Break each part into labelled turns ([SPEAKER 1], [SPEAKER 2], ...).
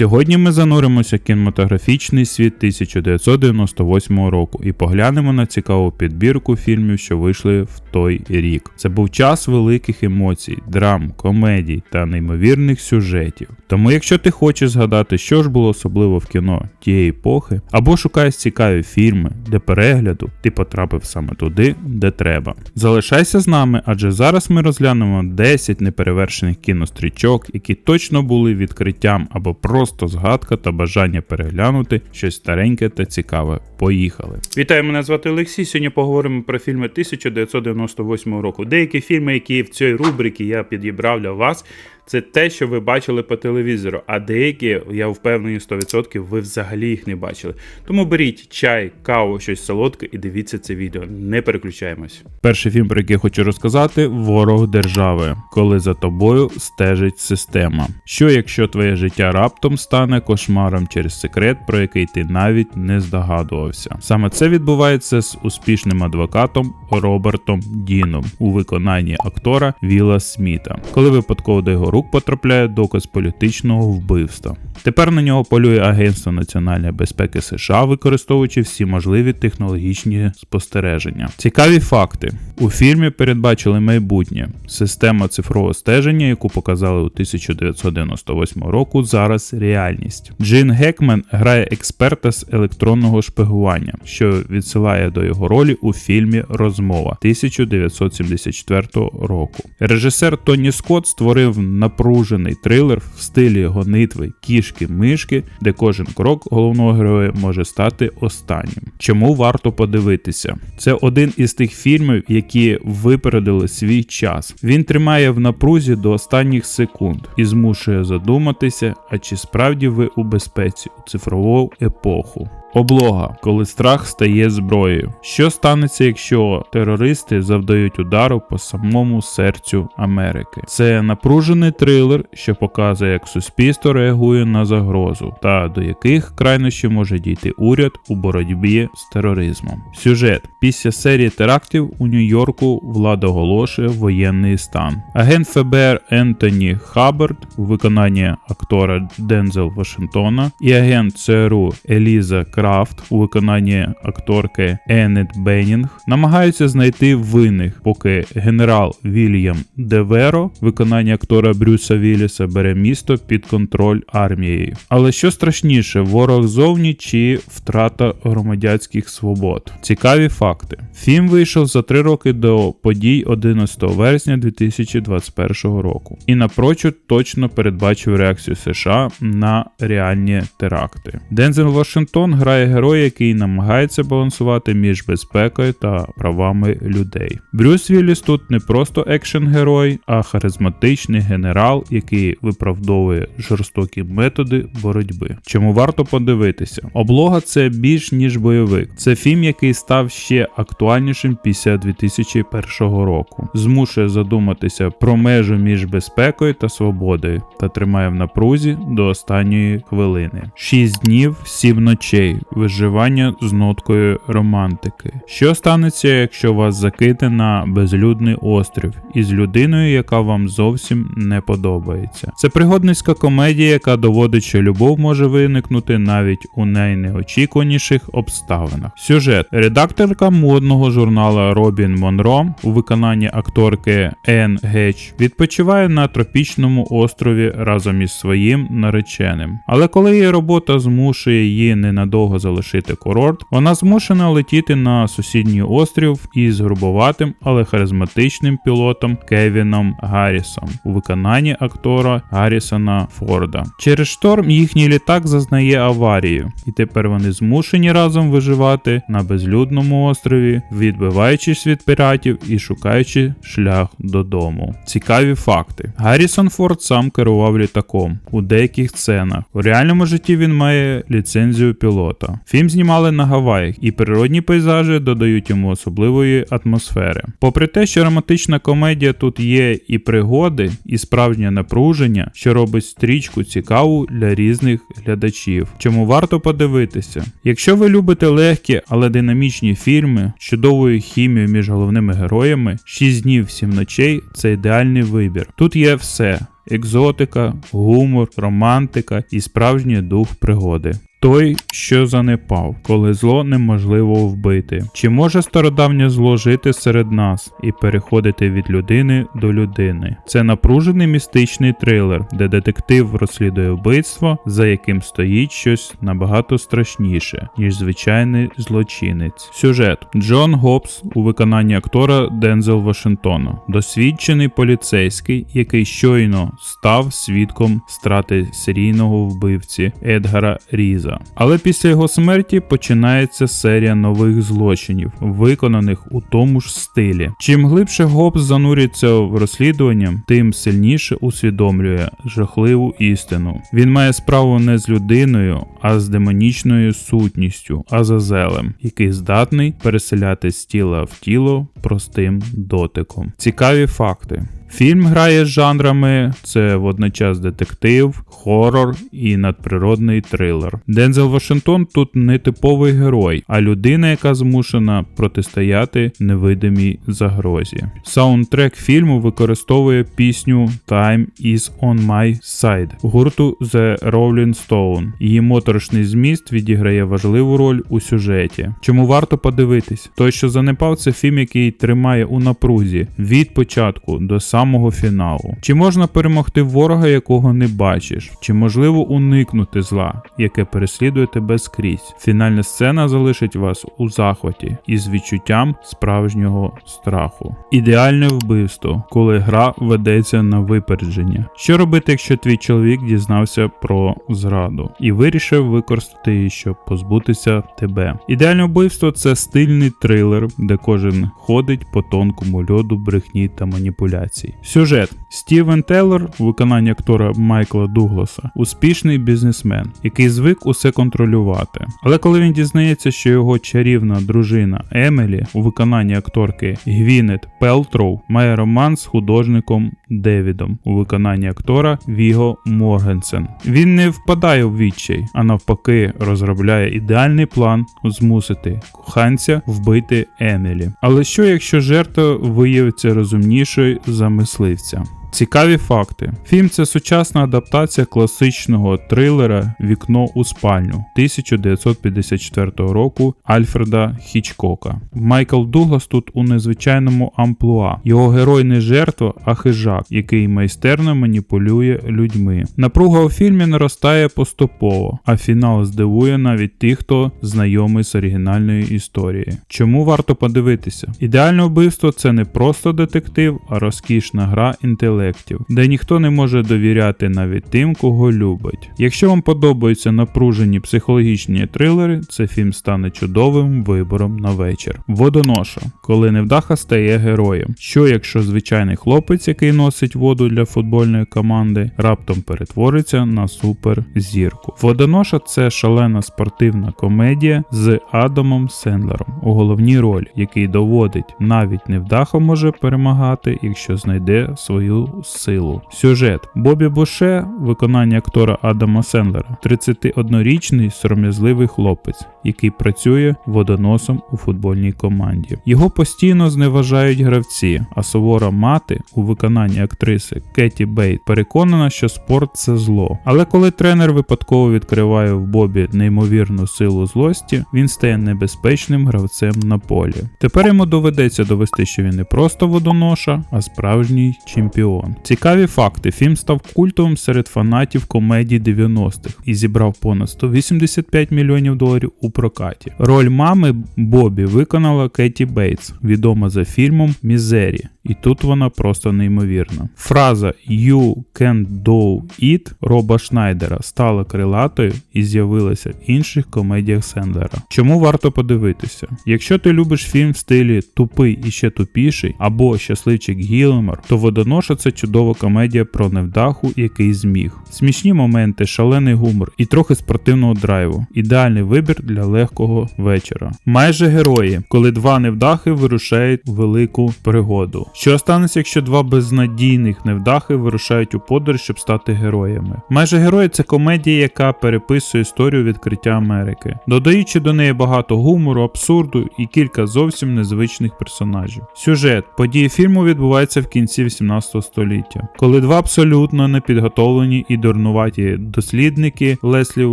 [SPEAKER 1] Сьогодні ми зануримося в кінематографічний світ 1998 року і поглянемо на цікаву підбірку фільмів, що вийшли в той рік. Це був час великих емоцій, драм, комедій та неймовірних сюжетів. Тому, якщо ти хочеш згадати, що ж було особливо в кіно тієї епохи, або шукаєш цікаві фільми для перегляду, ти потрапив саме туди, де треба. Залишайся з нами, адже зараз ми розглянемо 10 неперевершених кінострічок, які точно були відкриттям або просто згадка та бажання переглянути щось стареньке та цікаве. Поїхали! Вітаю, мене звати Олексій. Сьогодні поговоримо про фільми 1998 року. Деякі фільми, які в цій рубриці я підібрав для вас. Це те, що ви бачили по телевізору, а деякі, я впевнений 100%, ви взагалі їх не бачили. Тому беріть чай, каву, щось солодке і дивіться це відео. Не переключаємось. Перший фільм, про який я хочу розказати: Ворог держави, коли за тобою стежить система. Що якщо твоє життя раптом стане кошмаром через секрет, про який ти навіть не здогадувався? Саме це відбувається з успішним адвокатом Робертом Діном у виконанні актора Віла Сміта, коли випадково до його рук потрапляє доказ політичного вбивства. Тепер на нього полює Агентство національної безпеки США, використовуючи всі можливі технологічні спостереження. Цікаві факти: у фільмі передбачили майбутнє. Система цифрового стеження, яку показали у 1998 року, зараз реальність. Джин Гекмен грає експерта з електронного шпигування, що відсилає до його ролі у фільмі Розмова 1974 року. Режисер Тоні Скотт створив напружений трилер в стилі гонитви кішки мишки, де кожен крок головного героя може стати останнім. Чому варто подивитися? Це один із тих фільмів, які випередили свій час. Він тримає в напрузі до останніх секунд і змушує задуматися, а чи справді ви у безпеці у цифрову епоху. Облога, коли страх стає зброєю. Що станеться, якщо терористи завдають удару по самому серцю Америки? Це напружений трилер, що показує, як суспільство реагує на загрозу, та до яких крайнощів може дійти уряд у боротьбі з тероризмом. Сюжет після серії терактів у Нью-Йорку влада оголошує воєнний стан. Агент ФБР Ентоні Хаббард у виконанні актора Дензел Вашингтона і агент ЦРУ Еліза Крафт у виконанні акторки Енет Беннінг намагаються знайти винних, поки генерал Вільям Деверо, виконання актора Брюса Вілліса, бере місто під контроль армією. Але що страшніше, ворог зовні чи втрата громадянських свобод? Цікаві факти. Фільм вийшов за три роки до подій 11 вересня 2021 року і напрочуд точно передбачив реакцію США на реальні теракти. Дензел Вашингтон грає грає герой, який намагається балансувати між безпекою та правами людей. Брюс Вілліс тут не просто екшен-герой, а харизматичний генерал, який виправдовує жорстокі методи боротьби. Чому варто подивитися? Облога це більш ніж бойовик. Це фільм, який став ще актуальнішим після 2001 року. Змушує задуматися про межу між безпекою та свободою та тримає в напрузі до останньої хвилини. Шість днів, сім ночей виживання з ноткою романтики. Що станеться, якщо вас заките на безлюдний острів із людиною, яка вам зовсім не подобається? Це пригодницька комедія, яка доводить, що любов може виникнути навіть у найнеочікуваніших обставинах. Сюжет редакторка модного журнала Робін Монро у виконанні акторки Ен Геч відпочиває на тропічному острові разом із своїм нареченим. Але коли її робота змушує її ненадовго залишити курорт, вона змушена летіти на сусідній острів із грубоватим, але харизматичним пілотом Кевіном Гаррісом у виконанні актора Гаррісона Форда. Через шторм їхній літак зазнає аварію, і тепер вони змушені разом виживати на безлюдному острові, відбиваючись від піратів і шукаючи шлях додому. Цікаві факти: Гаррісон Форд сам керував літаком у деяких сценах. У реальному житті він має ліцензію пілота. Фільм знімали на Гаваях, і природні пейзажі додають йому особливої атмосфери. Попри те, що романтична комедія тут є і пригоди, і справжнє напруження, що робить стрічку цікаву для різних глядачів. Чому варто подивитися? Якщо ви любите легкі, але динамічні фільми чудовою хімією між головними героями, 6 днів 7 ночей це ідеальний вибір. Тут є все екзотика, гумор, романтика і справжній дух пригоди. Той, що занепав, коли зло неможливо вбити. Чи може стародавнє зло жити серед нас і переходити від людини до людини? Це напружений містичний трилер, де детектив розслідує вбивство, за яким стоїть щось набагато страшніше, ніж звичайний злочинець. Сюжет Джон Гобс у виконанні актора Дензел Вашингтона, досвідчений поліцейський, який щойно став свідком страти серійного вбивці Едгара Різа. Але після його смерті починається серія нових злочинів, виконаних у тому ж стилі. Чим глибше Гобс занурюється в розслідування, тим сильніше усвідомлює жахливу істину. Він має справу не з людиною, а з демонічною сутністю, Азазелем, який здатний переселяти з тіла в тіло простим дотиком. Цікаві факти. Фільм грає з жанрами: це водночас детектив, хорор і надприродний трилер. Дензел Вашингтон тут не типовий герой, а людина, яка змушена протистояти невидимій загрозі. Саундтрек фільму використовує пісню Time is on my side гурту The Rolling Stone. Її моторошний зміст відіграє важливу роль у сюжеті. Чому варто подивитись? Той, що занепав, це фільм, який тримає у напрузі від початку до самого фіналу. Чи можна перемогти ворога, якого не бачиш? Чи можливо уникнути зла, яке переслідує тебе скрізь? Фінальна сцена залишить вас у захваті із відчуттям справжнього страху. Ідеальне вбивство, коли гра ведеться на випередження. Що робити, якщо твій чоловік дізнався про зраду і вирішив використати її, щоб позбутися тебе? Ідеальне вбивство це стильний трилер, де кожен ходить по тонкому льоду брехні та маніпуляцій. Сюжет Стівен Теллер, у виконанні актора Майкла Дугласа, успішний бізнесмен, який звик усе контролювати. Але коли він дізнається, що його чарівна дружина Емелі у виконанні акторки Гвінет Пелтроу має роман з художником Девідом у виконанні актора Віго Моргенсен. Він не впадає в відчай, а навпаки, розробляє ідеальний план змусити коханця вбити Емелі. Але що якщо жертва виявиться розумнішою за мисливця? Цікаві факти. Фільм це сучасна адаптація класичного трилера Вікно у спальню 1954 року Альфреда Хічкока. Майкл Дуглас тут у незвичайному амплуа. Його герой не жертва, а хижак, який майстерно маніпулює людьми. Напруга у фільмі наростає поступово, а фінал здивує навіть тих, хто знайомий з оригінальною історією. Чому варто подивитися? Ідеальне вбивство це не просто детектив, а розкішна гра інтелектів, де ніхто не може довіряти навіть тим, кого любить. Якщо вам подобаються напружені психологічні трилери, цей фільм стане чудовим вибором на вечір. Водоноша, коли невдаха стає героєм. Що якщо звичайний хлопець, який носить воду для футбольної команди, раптом перетвориться на суперзірку. Водоноша це шалена спортивна комедія з Адамом Сендлером у головній ролі, який доводить, навіть невдаха може перемагати, якщо знайде свою силу. Сюжет Бобі Буше, виконання актора Адама Сендлера, 31-річний сором'язливий хлопець, який працює водоносом у футбольній команді. Його постійно зневажають гравці, а сувора мати у виконанні актриси Кеті Бейт переконана, що спорт це зло. Але коли тренер випадково відкриває в Бобі неймовірну силу злості, він стає небезпечним гравцем на полі. Тепер йому доведеться довести, що він не просто водоноша, а справжній чемпіон. Цікаві факти: фільм став культовим серед фанатів комедії 90-х і зібрав понад 185 мільйонів доларів у прокаті. Роль мами Бобі виконала Кеті Бейтс, відома за фільмом Мізері. І тут вона просто неймовірна. Фраза You can't do it Роба Шнайдера стала крилатою і з'явилася в інших комедіях Сендлера. Чому варто подивитися? Якщо ти любиш фільм в стилі тупий і ще тупіший, або щасливчик Гілмор, то водоноша це чудова комедія про невдаху, який зміг. Смішні моменти, шалений гумор і трохи спортивного драйву. Ідеальний вибір для легкого вечора. Майже герої, коли два невдахи вирушають в велику пригоду. Що станеться, якщо два безнадійних невдахи вирушають у подорож, щоб стати героями? Майже герої це комедія, яка переписує історію відкриття Америки, додаючи до неї багато гумору, абсурду і кілька зовсім незвичних персонажів. Сюжет події фільму відбуваються в кінці 18 століття століття, коли два абсолютно непідготовлені і дурнуваті дослідники Леслі у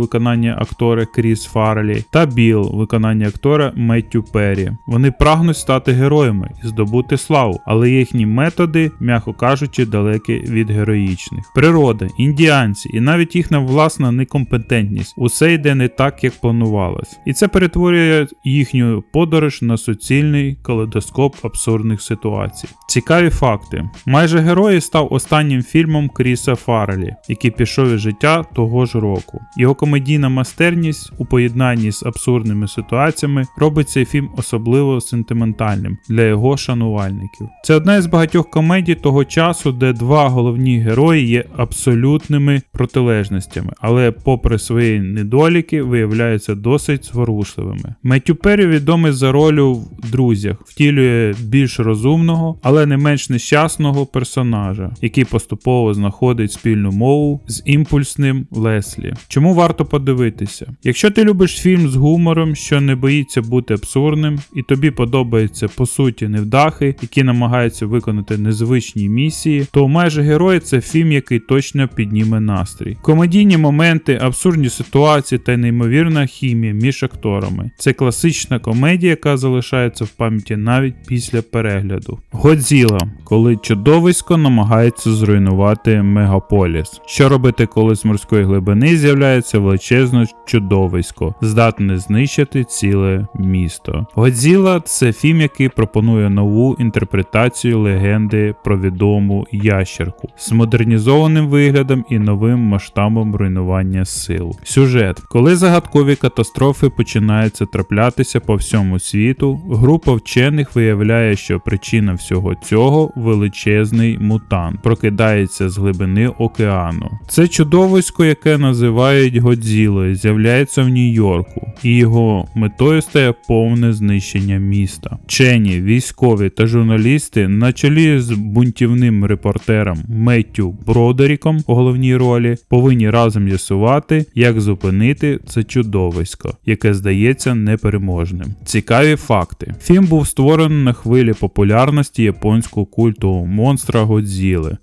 [SPEAKER 1] виконанні актора Кріс Фарлі та Біл у виконанні актора Меттю Перрі. Вони прагнуть стати героями і здобути славу, але їхні методи, м'яко кажучи, далекі від героїчних. Природа, індіанці і навіть їхня власна некомпетентність усе йде не так, як планувалось. І це перетворює їхню подорож на суцільний калейдоскоп абсурдних ситуацій. Цікаві факти: майже герої став останнім фільмом Кріса Фаррелі, який пішов із життя того ж року. Його комедійна майстерність у поєднанні з абсурдними ситуаціями робить цей фільм особливо сентиментальним для його шанувальників. Це одна із багатьох комедій того часу, де два головні герої є абсолютними протилежностями, але, попри свої недоліки, виявляються досить зворушливими. Меттю Перрі відомий за ролю в друзях, втілює більш розумного, але не менш нещасного персонажа, який поступово знаходить спільну мову з імпульсним Леслі. Чому варто подивитися? Якщо ти любиш фільм з гумором, що не боїться бути абсурдним, і тобі подобаються по суті невдахи, які намагаються виконати незвичні місії, то майже герої це фільм, який точно підніме настрій. Комедійні моменти, абсурдні ситуації та неймовірна хімія між акторами. Це класична комедія, яка залишається в пам'яті навіть після перегляду. Годзіла, коли чудовисько намагається зруйнувати мегаполіс. Що робити, коли з морської глибини з'являється величезне чудовисько, здатне знищити ціле місто. Годзіла це фільм, який пропонує нову інтерпретацію легенди про відому ящерку з модернізованим виглядом і новим масштабом руйнування сил. Сюжет, коли загадкові катастрофи починаються траплятися по всьому світу, група вчених виявляє, що причина всього цього величезний мутант, прокидається з глибини океану. Це чудовисько, яке називають Годзілою, з'являється в Нью-Йорку, і його метою стає повне знищення міста. Вчені, військові та журналісти на чолі з бунтівним репортером Меттю Бродеріком у головній ролі повинні разом з'ясувати, як зупинити це чудовисько, яке здається непереможним. Цікаві факти. Фільм був створений на хвилі популярності японського культу монстра Годзіли,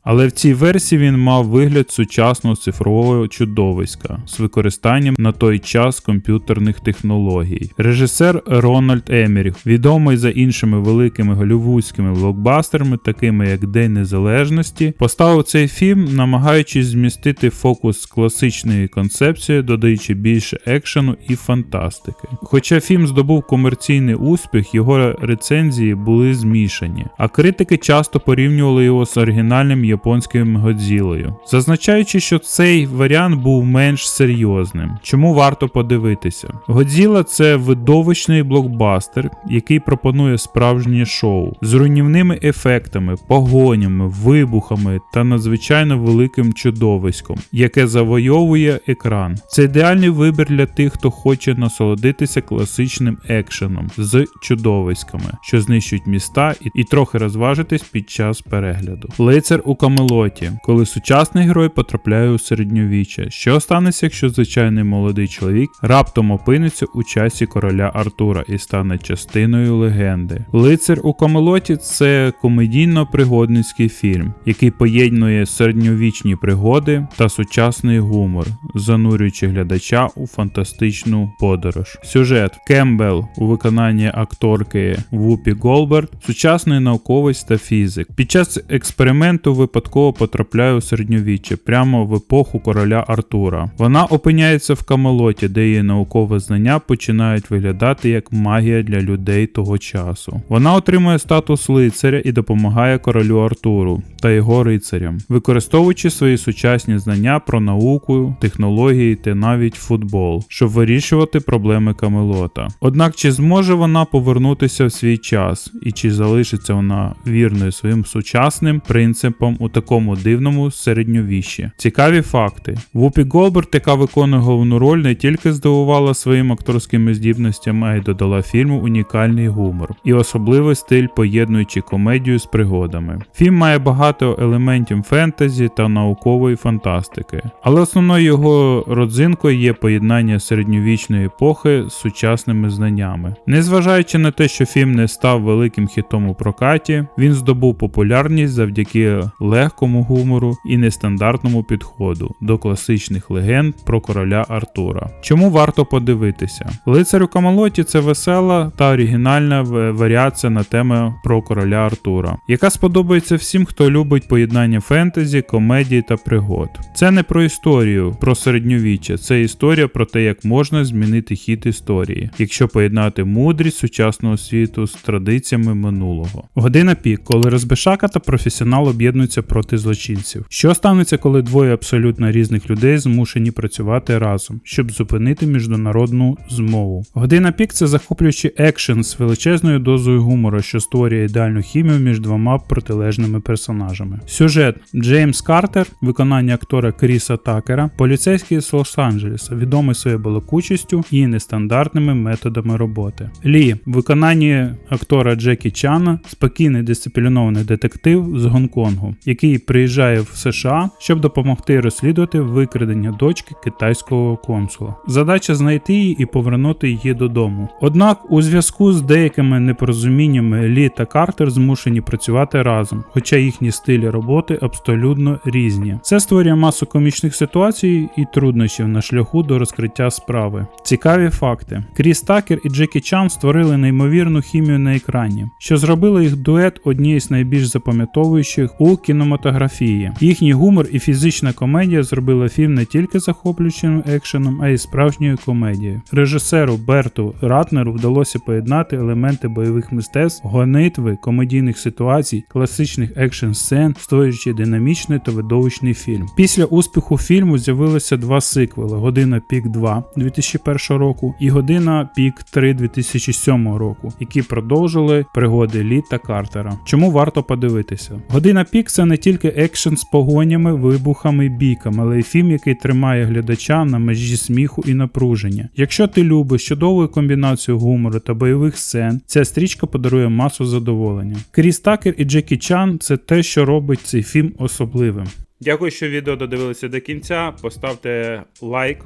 [SPEAKER 1] але в цій версії він мав вигляд сучасного цифрового чудовиська з використанням на той час комп'ютерних технологій. Режисер Рональд Емеріх, відомий за іншими великими голівудськими блокбастерами, такими як День Незалежності, поставив цей фільм, намагаючись змістити фокус з класичної концепції, додаючи більше екшену і фантастики. Хоча фільм здобув комерційний успіх, його рецензії були змішані, а критики часто порівнювали його з оригінальним японським Годзілою, зазначаючи, що цей варіант був менш серйозним. Чому варто подивитися? Годзіла це видовищний блокбастер, який пропонує справжнє шоу з руйнівними ефектами, погонями, вибухами та надзвичайно великим чудовиськом, яке завойовує екран. Це ідеальний вибір для тих, хто хоче насолодитися класичним екшеном з чудовиськами, що знищують міста, і, трохи розважитись під час перегляду. Лицар у Камелоті, коли сучасний герой потрапляє у середньовіччя. Що станеться, якщо звичайний молодий чоловік раптом опиниться у часі короля Артура і стане частиною легенди? Лицар у Камелоті це комедійно-пригодницький фільм, який поєднує середньовічні пригоди та сучасний гумор, занурюючи глядача у фантастичну подорож. Сюжет Кембел у виконанні акторки Вупі Голберт, сучасний науковець та фізик. Під час експерименту випадково потрапляє у середньовіччя прямо в епоху короля Артура. Вона опиняється в Камелоті, де її наукове знання починають виглядати як магія для людей того часу. Вона отримує статус лицаря і допомагає королю Артуру та його рицарям, використовуючи свої сучасні знання про науку, технології та навіть футбол, щоб вирішувати проблеми Камелота. Однак чи зможе вона повернутися в свій час, і чи залишиться вона вірною своїм сучасним принципам у такому дивному середньовіщі? Цікаві факти. Вупі Голберт, яка виконує головну роль, не тільки здивувала своїми акторськими здібностями, а й додала фільму унікальний гумор і особливий стиль, поєднуючи комедію з пригодами. Фільм має багато елементів фентезі та наукової фантастики, але основною його родзинкою є поєднання середньовічної епохи з сучасними знаннями. Незважаючи на те, що фільм не став великим хітом у прокаті, він здобув популярність завдяки завдяки легкому гумору і нестандартному підходу до класичних легенд про короля Артура. Чому варто подивитися? Лицар у Камелоті це весела та оригінальна варіація на тему про короля Артура, яка сподобається всім, хто любить поєднання фентезі, комедії та пригод. Це не про історію, про середньовіччя, це історія про те, як можна змінити хід історії, якщо поєднати мудрість сучасного світу з традиціями минулого. Година пік, коли розбишака та професіонал об'єднуються проти злочинців. Що станеться, коли двоє абсолютно різних людей змушені працювати разом, щоб зупинити міжнародну змову? Година пік це захоплюючий екшен з величезною дозою гумору, що створює ідеальну хімію між двома протилежними персонажами. Сюжет Джеймс Картер, виконання актора Кріса Такера, поліцейський з Лос-Анджелеса, відомий своєю балакучістю і нестандартними методами роботи. Лі, в виконанні актора Джекі Чана, спокійний дисциплінований детектив з Гонконгу, який приїжджає в США, щоб допомогти розслідувати викрадення дочки китайського консула. Задача знайти її і повернути її додому. Однак, у зв'язку з деякими непорозуміннями Лі та Картер змушені працювати разом, хоча їхні стилі роботи абсолютно різні. Це створює масу комічних ситуацій і труднощів на шляху до розкриття справи. Цікаві факти: Кріс Такер і Джекі Чан створили неймовірну хімію на екрані, що зробило їх дует однією з найбільш запам'ятовуючих у кінематографії. Їхній гумор і фізична комедія зробили фільм не тільки захоплюючим екшеном, а й справжньою комедією. Режисеру Берту Ратнеру вдалося поєднати елементи бойових мистецтв, гонитви, комедійних ситуацій, класичних екшн сцен, створюючи динамічний та видовищний фільм. Після успіху фільму з'явилося два сиквели: Година Пік 2 2001 року і Година Пік 3 2007 року, які продовжили пригоди Лі та Картера. Чому варто подивитися? Година Пік це не тільки екшен з погонями, вибухами і бійками, але й фільм, який тримає глядача на межі сміху і напруження. Якщо ти любиш чудову комбінацію гумору та бойових сцен, ця стрічка подарує масу задоволення. Кріс Такер і Джекі Чан це те, що робить цей фільм особливим. Дякую, що відео додивилися до кінця. Поставте лайк.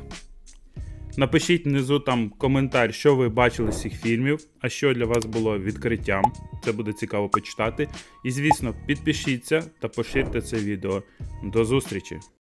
[SPEAKER 1] Напишіть внизу там коментар, що ви бачили з цих фільмів, а що для вас було відкриттям. Це буде цікаво почитати. І звісно, підпишіться та поширте це відео. До зустрічі!